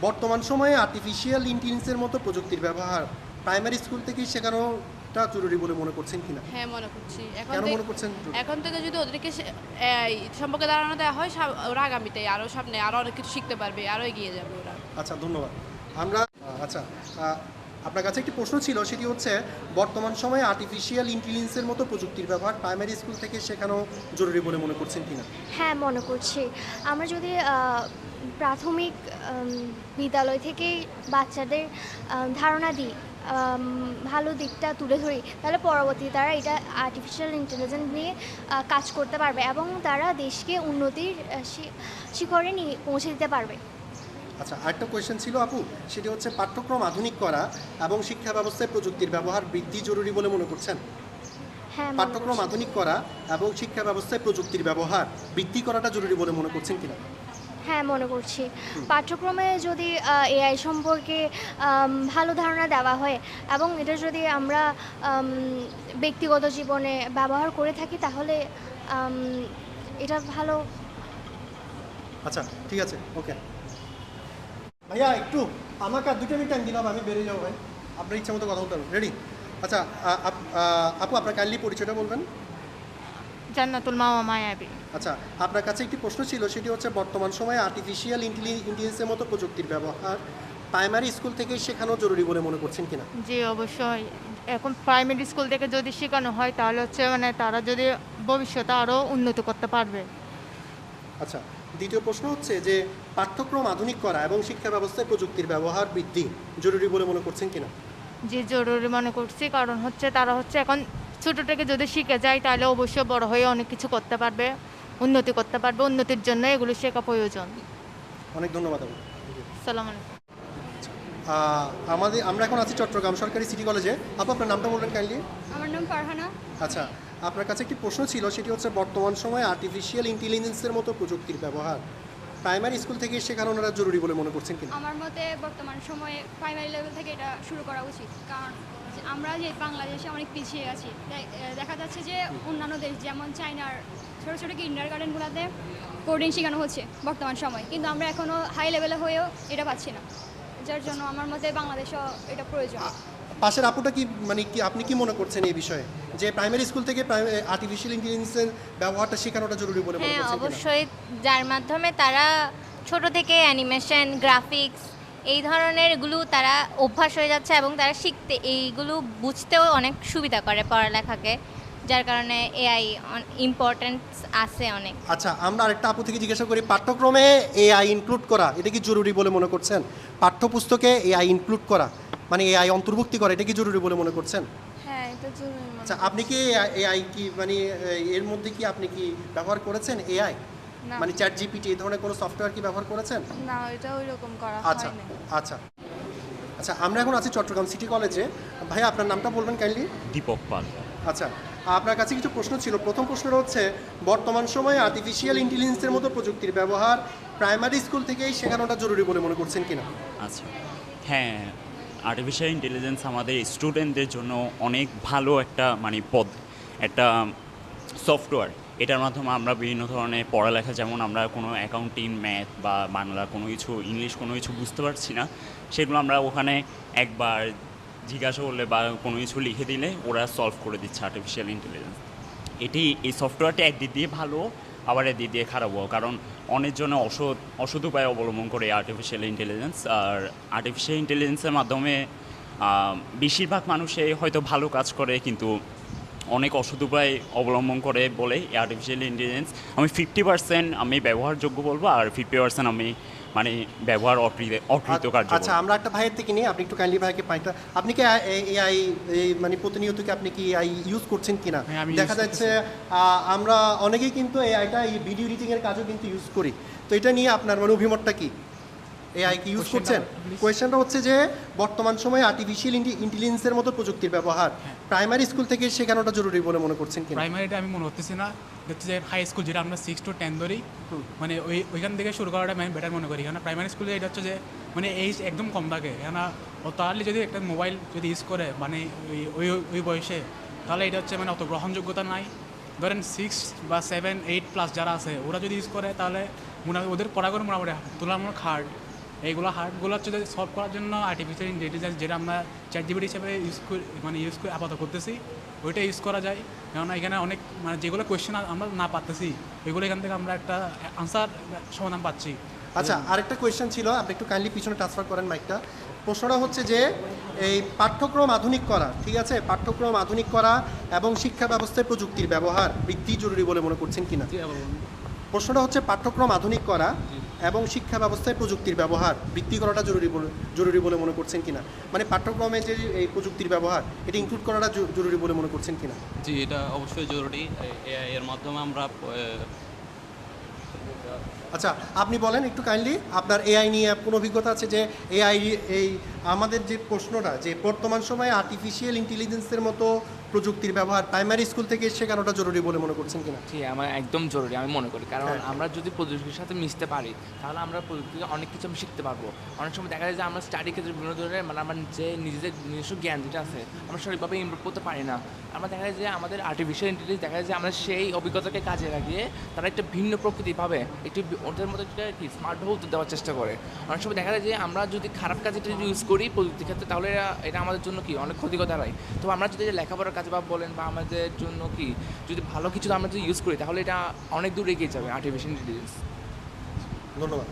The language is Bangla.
বর্তমান সময়ে আর্টিফিশিয়াল ইন্টেলিজেন্সের মতো প্রযুক্তির ব্যবহার প্রাইমারি স্কুল থেকেই শেখানোটা জরুরি বলে মনে করছেন কিনা? হ্যাঁ মনে করছি। এখন কেন থেকে- মনে করছেন এখন থেকে যদি ওদেরকে সম্পর্কে ধারণা দেওয়া হয় সাম- ওরা আগামীতে আরও সামনে আরও অনেক কিছু শিখতে পারবে আরও এগিয়ে যাবে ওরা। আচ্ছা ধন্যবাদ। আমরা আচ্ছা আপনার কাছে একটি প্রশ্ন ছিল, সেটি হচ্ছে, বর্তমান সময়ে আর্টিফিশিয়াল ইন্টেলিজেন্সের মতো প্রযুক্তির ব্যবহার প্রাইমারি স্কুল থেকে শেখানো জরুরি বলে মনে করছেন কিনা? হ্যাঁ মনে করছি। আমরা যদি প্রাথমিক বিদ্যালয় থেকেই বাচ্চাদের ধারণা দিই ভালো দিকটা তুলে ধরি, তাহলে পরবর্তী তারা এটা আর্টিফিশিয়াল ইন্টেলিজেন্স নিয়ে কাজ করতে পারবে এবং তারা দেশকে উন্নতির শিখরে নিয়ে পৌঁছে দিতে পারবে। আচ্ছা আরেকটা কোয়েশ্চেন ছিল আপু। সেটি হচ্ছে পাঠ্যক্রম আধুনিক করা এবং শিক্ষা ব্যবস্থায় প্রযুক্তির ব্যবহার বৃদ্ধি জরুরি বলে মনে করছেন? হ্যাঁ পাঠ্যক্রম আধুনিক করা এবং শিক্ষা ব্যবস্থায় প্রযুক্তির ব্যবহার বৃদ্ধি করাটা জরুরি বলে মনে করছেন কিনা? হ্যাঁ মনে করছি। পাঠ্যক্রমে যদি এআই সম্পর্কে ভালো ধারণা দেওয়া হয় এবং এটা যদি আমরা ব্যক্তিগত জীবনে ব্যবহার করে থাকি তাহলে এটা ভালো। আচ্ছা ঠিক আছে ওকে ভাইয়া একটু আমাকে আর দুটো মিনিট টাইম দিলাম আমি বেরিয়ে যাব ভাই। আপনার ইচ্ছা মতো কথা বলতে রেডি আচ্ছা আপ- আপু আপনার কাইন্ডলি পরিচয়টা বলবেন। জান্নাতুল মামা মায়াবী আচ্ছা আপনার কাছে একটি প্রশ্ন ছিল সেটি হচ্ছে বর্তমান সময়ে আর্টিফিশিয়াল ইন্টেলিজেন্সের মতো প্রযুক্তির ব্যবহার প্রাইমারি স্কুল থেকেই শেখানো জরুরি বলে মনে করছেন কিনা? জি অবশ্যই। এখন প্রাইমারি স্কুল থেকে যদি শেখানো হয় তাহলে হচ্ছে মানে তারা যদি ভবিষ্যতে আরও উন্নত করতে পারবে। আচ্ছা দ্বিতীয় প্রশ্ন হচ্ছে যে পাঠ্যক্রম আধুনিক করা এবং শিক্ষা ব্যবস্থায় প্রযুক্তির ব্যবহার বৃদ্ধি জরুরি বলে মনে করছেন কিনা? যে জরুরি মনে করছি। কারণ হচ্ছে তারা হচ্ছে এখন ছোটো থেকে যদি শিখে যায় তাহলে অবশ্যই বড় হয়ে অনেক কিছু করতে পারবে উন্নতি করতে পারবে। উন্নতির জন্য এগুলো শেখা প্রয়োজন। অনেক ধন্যবাদ সালাম আলাইকুম। আমাদের আমরা এখন আছি চট্টগ্রাম সরকারি সিটি কলেজে। আপু আপনার নামটা বলবেন কাইন্ডলি আমার নাম ফারহানা। আচ্ছা আপনার কাছে একটি প্রশ্ন ছিল সেটি হচ্ছে বর্তমান সময়ে আর্টিফিশিয়াল ইন্টেলিজেন্সের মতো প্রযুক্তির ব্যবহার। প্রাইমারি স্কুল থেকে শেখানোটা জরুরি বলে মনে করছেন কিনা? আমার মতে বর্তমান সময়ে প্রাইমারি লেভেল থেকে এটা শুরু করা উচিত। কারণ আমরা যে বাংলাদেশে অনেক পিছিয়ে আছি দেখা যাচ্ছে যে অন্যান্য দেশ যেমন চায়নার ছোটো ছোটো কিন্ডার গার্ডেনগুলোতে কোডিং শেখানো হচ্ছে বর্তমান সময়। কিন্তু আমরা এখনও হাই লেভেলে হয়েও এটা পাচ্ছি না। যার জন্য আমার মতে বাংলাদেশও এটা প্রয়োজন। পাশের আপুটা কি মানে কি আপনি কি মনে করছেন এই বিষয়ে? যে প্রাইমারি স্কুল থেকে আর্টিফিশিয়াল ইন্টেলিজেন্সের ব্যবহারটা শেখানোটা জরুরি বলে মনে হ্যাঁ করছেন অবশ্যই। যার মাধ্যমে তারা ছোট থেকে অ্যানিমেশন গ্রাফিক্স এই ধরনেরগুলো তারা অভ্যাস হয়ে যাচ্ছে এবং তারা শিখতে এইগুলো বুঝতেও অনেক সুবিধা করে পড়ালেখাকে যার কারণে এআই ইম্পর্টেন্স আছে অনেক। আচ্ছা আমরা আরেকটা আপু থেকে জিজ্ঞাসা করি পাঠ্যক্রমে এআই ইনক্লুড করা এটা কি জরুরি বলে মনে করছেন? পাঠ্যপুস্তকে এআই ইনক্লুড করা মানে এআই অন্তর্ভুক্তি করা এটা কি জরুরি বলে মনে করছেন? হ্যাঁ এটা জরুরি আচ্ছা আপনি কি এআই কি মানে এর মধ্যে কি আপনি কি ব্যবহার করেছেন এআই মানে চ্যাট জিপিটি এই ধরনের কোনো সফটওয়্যার কি ব্যবহার করেছেন? না এটা ওই রকম করা আচ্ছা আচ্ছা। আচ্ছা আমরা এখন আছি চট্টগ্রাম সিটি কলেজে। ভাই আপনার নামটা বলবেন কাইন্ডলি দীপক পাল আচ্ছা আপনার কাছে কিছু প্রশ্ন ছিল। প্রথম প্রশ্নটা হচ্ছে বর্তমান সময়ে আর্টিফিশিয়াল ইন্টেলিজেন্সের মতো প্রযুক্তির ব্যবহার প্রাইমারি স্কুল থেকেই শেখানোটা জরুরি বলে মনে করছেন কিনা? আচ্ছা হ্যাঁ আর্টিফিশিয়াল ইন্টেলিজেন্স আমাদের স্টুডেন্টদের জন্য অনেক ভালো একটা মানে পদ, একটা সফটওয়্যার এটার মাধ্যমে আমরা বিভিন্ন ধরনের পড়ালেখা, যেমন আমরা কোনো অ্যাকাউন্টিং ম্যাথ বা বাংলা কোনো কিছু ইংলিশ কোনো কিছু বুঝতে পারছি না, সেগুলো আমরা ওখানে একবার জিজ্ঞাসা করলে বা কোনো কিছু লিখে দিলে ওরা সলভ করে দিচ্ছে আর্টিফিশিয়াল ইন্টেলিজেন্স এটি এই সফটওয়্যারটি একদিক দিয়ে ভালো আবার একদিক দিয়ে খারাপও কারণ অনেকজনে অসৎ অসৎ উপায় অবলম্বন করে আর্টিফিশিয়াল ইন্টেলিজেন্স আর আর্টিফিশিয়াল ইন্টেলিজেন্সের মাধ্যমে বেশিরভাগ মানুষে হয়তো ভালো কাজ করে কিন্তু অনেক অসৎ উপায় অবলম্বন করে বলে আর্টিফিশিয়াল ইন্টেলিজেন্স আমি ফিফটি পার্সেন্ট আমি ব্যবহারযোগ্য বলব আর ফিফটি পার্সেন্ট আমি মানে ব্যবহার অকৃত অকৃতকার্য আচ্ছা আমরা একটা ভাইয়ের থেকে নিই আপনি একটু কাইন্ডলি ভাইকে পাইটা আপনি কি এআই মানে প্রতিনিয়ত কি আপনি কি এআই ইউজ করছেন কিনা? হ্যাঁ, দেখা যাচ্ছে আমরা অনেকেই কিন্তু এআইটা এই ভিডিও এডিটিং এর কাজও কিন্তু ইউজ করি। তো এটা নিয়ে আপনার মানে অভিমতটা কি? এআই কি ইউজ করছেন. কোয়েশ্চেনটা হচ্ছে যে বর্তমান সময়ে আর্টিফিশিয়াল ইন্টেলিজেন্সের মতো প্রযুক্তির ব্যবহার হ্যাঁ। প্রাইমারি স্কুল থেকে শেখানোটা জরুরি বলে মনে করছেন কিনা? প্রাইমারিটা আমি মনে করতেছি না। হচ্ছে যে হাই স্কুল যেটা আমরা সিক্স টু টেন ধরি মানে ওই ওইখান থেকে শুরু করাটা আমি বেটার মনে করি। কেন প্রাইমারি স্কুলে এটা হচ্ছে যে মানে এইজ একদম কম থাকে। কেন অত আর্লি যদি একটা মোবাইল যদি ইউজ করে মানে ওই ওই ওই বয়সে তাহলে এটা হচ্ছে মানে অত গ্রহণযোগ্যতা নাই। ধরেন সিক্স বা সেভেন এইট প্লাস যারা আছে ওরা যদি ইউজ করে তাহলে মোটামুটি ওদের পড়াগুলো মোটামুটি তুলনামূলক হার্ড এইগুলো হার্ডগুলো হচ্ছে সলভ করার জন্য আর্টিফিশিয়াল ইন্টেলিজেন্স যেটা আমরা চ্যাট জিবিটি হিসেবে ইউজ করি মানে ইউজ করে আপাতত করতেছি ওইটা ইউজ করা যায়। কেননা এখানে অনেক মানে যেগুলো কোয়েশ্চেন আমরা না পারতেছি ওইগুলো এখান থেকে আমরা একটা আনসার সমাধান পাচ্ছি। আচ্ছা আরেকটা কোয়েশ্চেন ছিল আপনি একটু কাইন্ডলি পিছনে ট্রান্সফার করেন মাইকটা প্রশ্নটা হচ্ছে যে এই পাঠ্যক্রম আধুনিক করা ঠিক আছে? পাঠ্যক্রম আধুনিক করা এবং শিক্ষা ব্যবস্থায় প্রযুক্তির ব্যবহার বৃদ্ধি জরুরি বলে মনে করছেন কিনা? প্রশ্নটা হচ্ছে পাঠ্যক্রম আধুনিক করা এবং শিক্ষা ব্যবস্থায় প্রযুক্তির ব্যবহার। বৃদ্ধি করাটা জরুরি বলে জরুরি বলে মনে করছেন কিনা? মানে পাঠ্যক্রমে যে এই প্রযুক্তির ব্যবহার এটা ইনক্লুড করাটা জরুরি বলে মনে করছেন কিনা? জি এটা অবশ্যই জরুরি। এর মাধ্যমে আমরা আচ্ছা আপনি বলেন একটু কাইন্ডলি আপনার এআই নিয়ে কোনো অভিজ্ঞতা আছে যে এআই এই আমাদের যে প্রশ্নটা যে বর্তমান সময়ে আর্টিফিশিয়াল ইন্টেলিজেন্সের মতো প্রযুক্তির ব্যবহার প্রাইমারি স্কুল থেকে শেখানোটা জরুরি বলে মনে করছেন কিনা? জি আমার একদম জরুরি আমি মনে করি। কারণ হ্যাঁ। আমরা যদি প্রযুক্তির সাথে মিশতে পারি তাহলে আমরা প্রযুক্তি থেকে অনেক কিছু আমি শিখতে পারব। অনেক সময় দেখা যায় যে আমরা স্টাডি ক্ষেত্রে বিভিন্ন ধরনের মানে আমার যে নিজেদের নিজস্ব জ্ঞান যেটা আছে আমরা সঠিকভাবে ইমপ্রুভ করতে পারি না। আমরা দেখা যায় যে আমাদের আর্টিফিশিয়াল ইন্টেলিজেন্স দেখা যায় যে আমরা সেই অভিজ্ঞতাকে কাজে লাগিয়ে তারা একটা ভিন্ন প্রকৃতি পাবে একটি ওদের মধ্যে একটা কি স্মার্টভাবে উত্তর দেওয়ার চেষ্টা করে। অনেক সময় দেখা যায় যে আমরা যদি খারাপ কাজে ইউজ করি প্রযুক্তির ক্ষেত্রে তাহলে এটা- এটা আমাদের জন্য কি অনেক ক্ষতিকর দাঁড়ায় তো আমরা যদি লেখাপড়ার কাজে বা বলেন বা আমাদের জন্য কি, যদি ভালো কিছু আমরা যদি ইউজ করি, তাহলে এটা অনেক দূর এগিয়ে যাবে আর্টিফিশিয়াল ইন্টেলিজেন্স ধন্যবাদ।